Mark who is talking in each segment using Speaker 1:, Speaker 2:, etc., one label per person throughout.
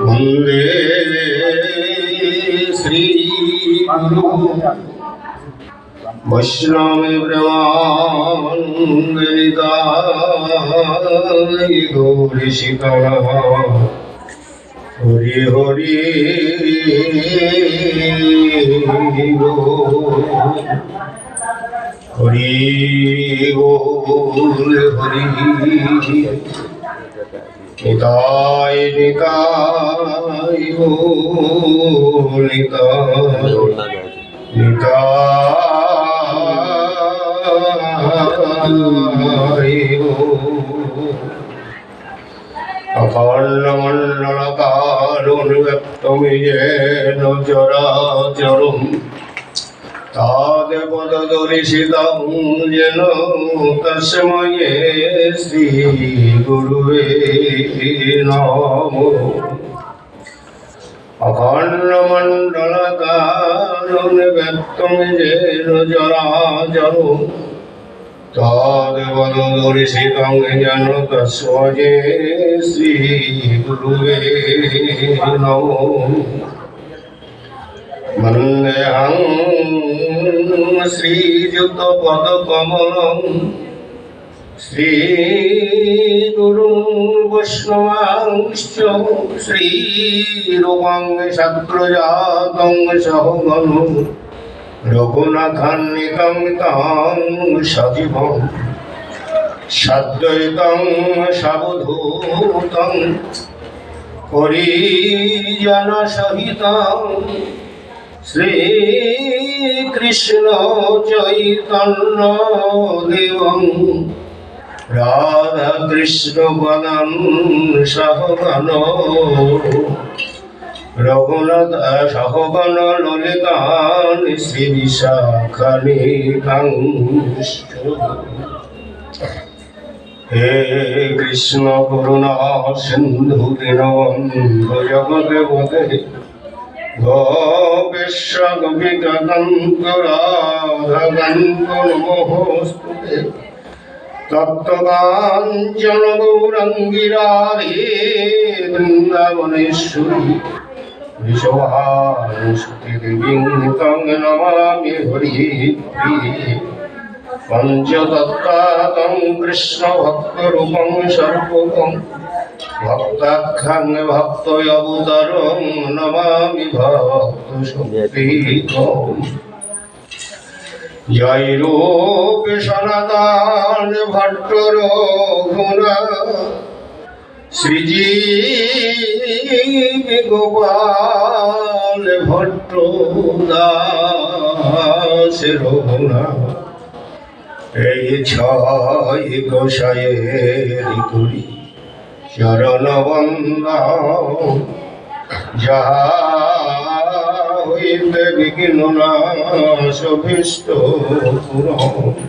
Speaker 1: বন্দে শ্রী বৈষ্ণবে ব্রহ্মাঙ্গিতাই গৌরী শিকড় হরি হরি হরি বল হরি। নিতাই নিতাই গৌর নিতাই। নিতাই অখণ্ডমণ্ডলকারুণব্যক্তমিজেন চরাচরম তাদেবদরিষিতং যেন তস্ময়ে শ্রী গুরুবে নম। অখণ্ডমণ্ডলকারুণব্যক্তমিজেন तद्वन्दुरिषितं जन तस्वजे श्रीगुरुवे नमो वन्देऽहं श्रीयुतपदकमलं श्रीगुरुं वैष्णवांश्च श्रीरूपं शत्रुजातं सहमनु রঘুনাথান্বিকং সহিত শ্রীকৃষ্ণ চৈতন্য দেব রাধা কৃষ্ণ বদন সহ রঘুনাথ সহগণ ললিতান শ্রী বিশাখানি হে কৃষ্ণ করুণা সিন্ধু দীনবন্ধু গোপেশ্বরাধগন্তরাধগন্তনমোস্তুতে তত্ত্বকাঞ্চন গৌরঙ্গিরাধে বৃন্দাবনেশ্বরী পঞ্চতত্ত্বাতং কৃষ্ণ ভক্তরূপং সর্বকং ভক্তাখ্যাং ভক্তয়বতারং নমামি ভক্ত শক্তিকম জয় রূপ সনাতন ভট্ট রঘুনা শ্রীজীব গোপাল ভট্ট দাস রঘুনা এই ছয় গোসাইয়ের করি চরণ বন্দা যাহা হইতে বিঘ্ন মঞ্চা কল্পতরু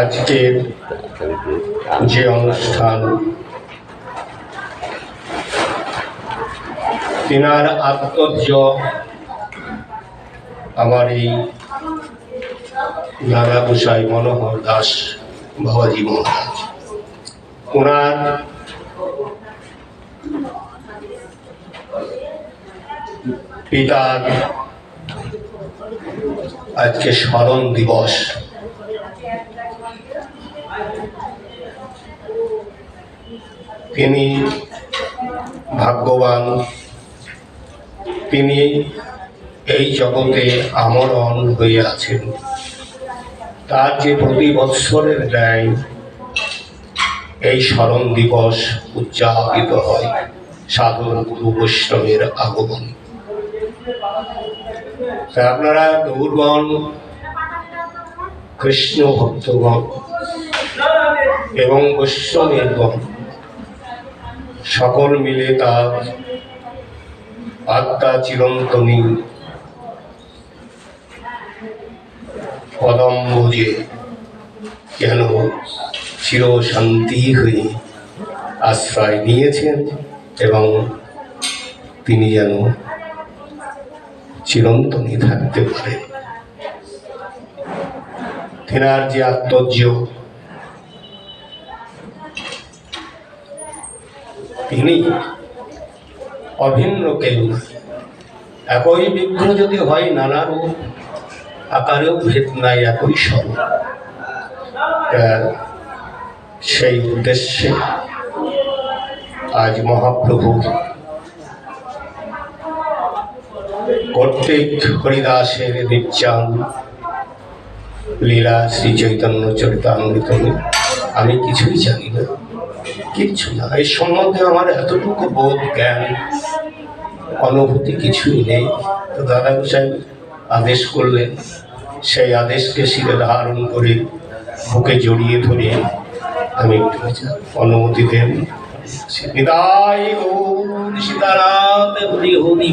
Speaker 1: আজকের যে অনুষ্ঠান, তিনার আত্মর্য আমার এই দাদা গোসাই মনোহর দাস বাবাজি মহারাজ। ওনার পিতার আজকে স্মরণ দিবস। তিনি ভাগ্যবান। তিনি এই জগতে আমরণ হয়ে আছেন। তার যে প্রতি বৎসরের ন্যায় এই স্মরণ দিবস উদযাপিত হয় সাধন গুরু বৈষ্ণবের আগমন। আপনারা গৌরগণ কৃষ্ণ ভক্তগণ এবং বৈষ্ণবেরগণ সকল মিলে তার আত্মা চিরন্তনী। পদম্বজে যেন চির শান্তি হয়ে আশ্রয় নিয়েছেন এবং তিনি যেন চিরন্তনী থাকতে পারেন। তেনার যে আত্মজ্য তিনি অভিন্ন কেউ। একই বিগ্রহ যদি হয় নানা রূপ, আকারেও ভেদ নাই একই স্বরূপ সেই উদ্দেশ্যে আজ মহাপ্রভু কর্তৃক হরিদাসের নির্যান লীলা শ্রী চৈতন্য চরিতামৃত। আমি কিছুই জানি না। কিচ্ছু না এই সম্বন্ধে আমার এতটুকু বোধ জ্ঞান অনুভূতি কিছুই নেই তো দাদা সাহেব আদেশ করলেন সেই আদেশকে শিরে ধারণ করে বুকে জড়িয়ে ধরে আমি একটু অনুমতি দেন সীতারাম হরি হরি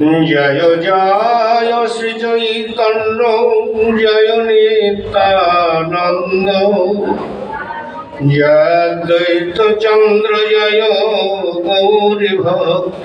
Speaker 1: জয় জয় শ্রী চৈতন্য জয় নিত্যানন্দ। জয় দ্বৈত চন্দ্র জয় গৌরী ভক্ত